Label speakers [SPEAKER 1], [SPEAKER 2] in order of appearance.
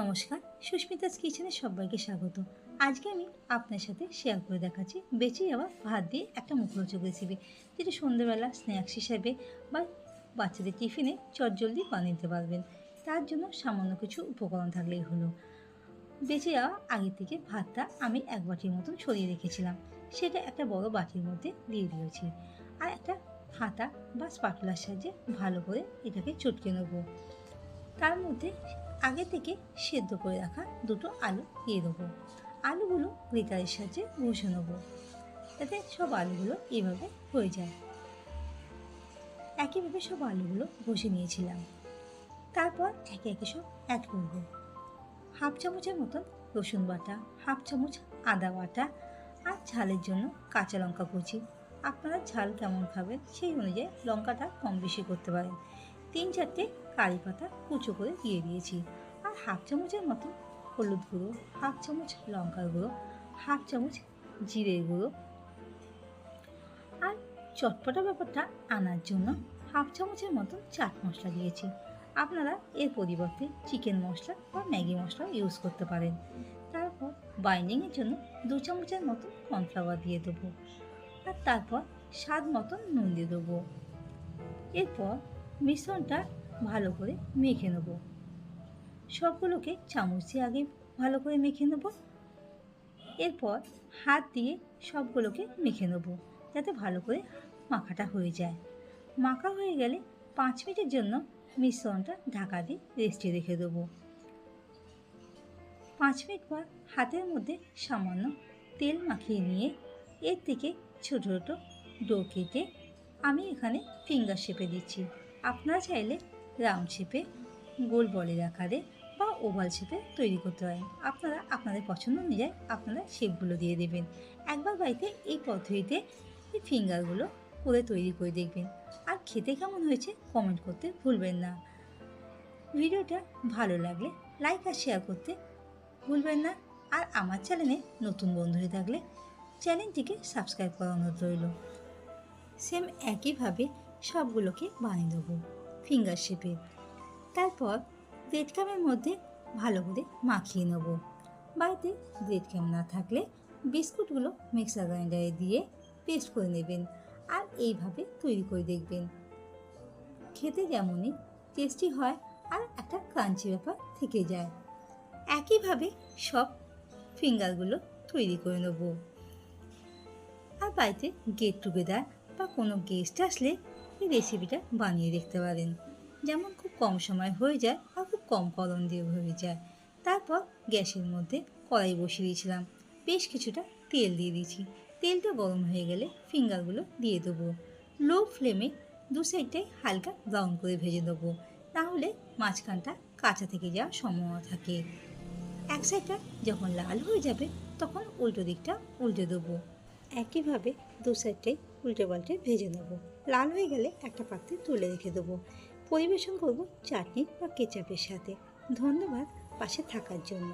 [SPEAKER 1] নমস্কার, সুস্মিতাস কিচেনে সবাইকে স্বাগত। আজকে আমি আপনার সাথে শেয়ার করে দেখাচ্ছি বেঁচে যাওয়া ভাত দিয়ে একটা মুখরোচক রেসিপি যেটা সন্ধ্যেবেলা স্ন্যাক্স হিসাবে বা বাচ্চাদের টিফিনে চটজলদি বানিয়ে নিতে পারবেন। তার জন্য সামান্য কিছু উপকরণ থাকলেই হলো। বেঁচে যাওয়া আগে থেকে ভাতটা আমি এক বাটির মতন ছড়িয়ে রেখেছিলাম, সেটা একটা বড় বাটির মধ্যে দিয়ে দিয়েছি। আর একটা হাতা বা স্পাটুলার সাহায্যে ভালো করে এটাকে চটকে নেব। তার মধ্যে আগে থেকে সেদ্ধ করে রাখা দুটো আলু দিয়ে দেবো। আলুগুলো গ্রেটারের সাহায্যে ঘষে নেব। যাতে সব আলুগুলো এইভাবে হয়ে যায়। একইভাবে সব আলুগুলো ঘষে নিয়েছিলাম। তারপর একে একে সব অ্যাড করব। হাফ চামচের মতন রসুন বাটা, হাফ চামচ আদা বাটা আর ঝালের জন্য কাঁচা লঙ্কা কুচি। আপনারা ঝাল কেমন খাবেন সেই অনুযায়ী লঙ্কাটা কম বেশি করতে পারেন। তিন চারটে কারি পাতা কুচো করে দিয়ে দিয়েছি। আর হাফ চামচের মতো হলুদ গুঁড়ো, হাফ চামচ লঙ্কার গুঁড়ো, হাফ চামচ জিরের গুঁড়ো। আর চটপটা ব্যাপারটা আনার জন্য হাফ চামচের মতো চাট মশলা দিয়েছি। আপনারা এর পরিবর্তে চিকেন মশলা বা ম্যাগি মশলা ইউজ করতে পারেন। তারপর বাইন্ডিংয়ের জন্য দু চামচের মতো কর্নফ্লাওয়ার দিয়ে দেবো। আর তারপর স্বাদ মতন নুন দিয়ে দেবো। এরপর মিশ্রণটা ভালো করে মেখে নেব। সবগুলোকে চামচ দিয়ে আগে ভালো করে মেখে নেব। এরপর হাত দিয়ে সবগুলোকে মেখে নেব যাতে ভালো করে মাখাটা হয়ে যায়। মাখা হয়ে গেলে পাঁচ মিনিটের জন্য মিশ্রণটা ঢাকা দিয়ে রেস্টে রেখে দেবো। পাঁচ মিনিট পর হাতের মধ্যে সামান্য তেল মাখিয়ে নিয়ে এর থেকে ছোটো ছোটো ডো কেটে আমি এখানে ফিঙ্গার শেপে দিচ্ছি। আপনারা চাইলে রাউন্ড শেপে, গোল বলের আকারে বা ওভাল শেপে তৈরি করতে পারেন আপনারা আপনাদের পছন্দ অনুযায়ী আপনারা শেপগুলো দিয়ে দেবেন। একবার বাড়িতে এই পদ্ধতিতে এই ফিঙ্গারগুলো করে তৈরি করে দেখবেন। আর খেতে কেমন হয়েছে কমেন্ট করতে ভুলবেন না। ভিডিওটা ভালো লাগলে লাইক আর শেয়ার করতে ভুলবেন না। আর আমার চ্যানেলে নতুন বন্ধু হয়ে থাকলে চ্যানেলটিকে সাবস্ক্রাইব করা অনুরোধ রইল। সেম একইভাবে সবগুলোকে বানিয়ে দেবো। ফিঙ্গার শেপে। তারপর ব্রেড ক্যামের মধ্যে ভালো করে মাখিয়ে নেব। বাড়িতে ব্রেড ক্যাম না থাকলে বিস্কুটগুলো মিক্সার গ্রাইন্ডারে দিয়ে পেস্ট করে নেবেন আর এইভাবে তৈরি করে দেখবেন। খেতে যেমনই টেস্টি হয় আর একটা ক্রাঞ্চি ব্যাপার থেকে যায়। একইভাবে সব ফিঙ্গারগুলো তৈরি করে নেব। আর বাড়িতে গেট টুগেদার বা কোনো গেস্ট আসলে এই রেসিপিটা বানিয়ে দেখতে পারেন। যেমন খুব কম সময় হয়ে যায় আর খুব কম কলম দিয়ে হয়ে যায়। তারপর গ্যাসের মধ্যে কড়াই বসিয়ে দিয়েছিলাম। বেশ কিছুটা তেল দিয়ে দিয়েছি। তেলটা গরম হয়ে গেলে ফিঙ্গারগুলো দিয়ে দেবো। লো ফ্লেমে দু সাইডটাই হালকা ব্রাউন করে ভেজে দেবো। তাহলে মাঝখানটা কাঁচা থেকে যাওয়ার সম্ভাবনা থাকে। এক সাইডটা যখন লাল হয়ে যাবে, তখন উল্টো দিকটা উল্টে দেবো। একইভাবে দু সাইডটাই উল্টে পাল্টে ভেজে নেব। লাল হয়ে গেলে একটা পাত্রে তুলে রেখে দেবো। পরিবেশন করব চাটনি বা কেচাপের সাথে। ধন্যবাদ পাশে থাকার জন্য।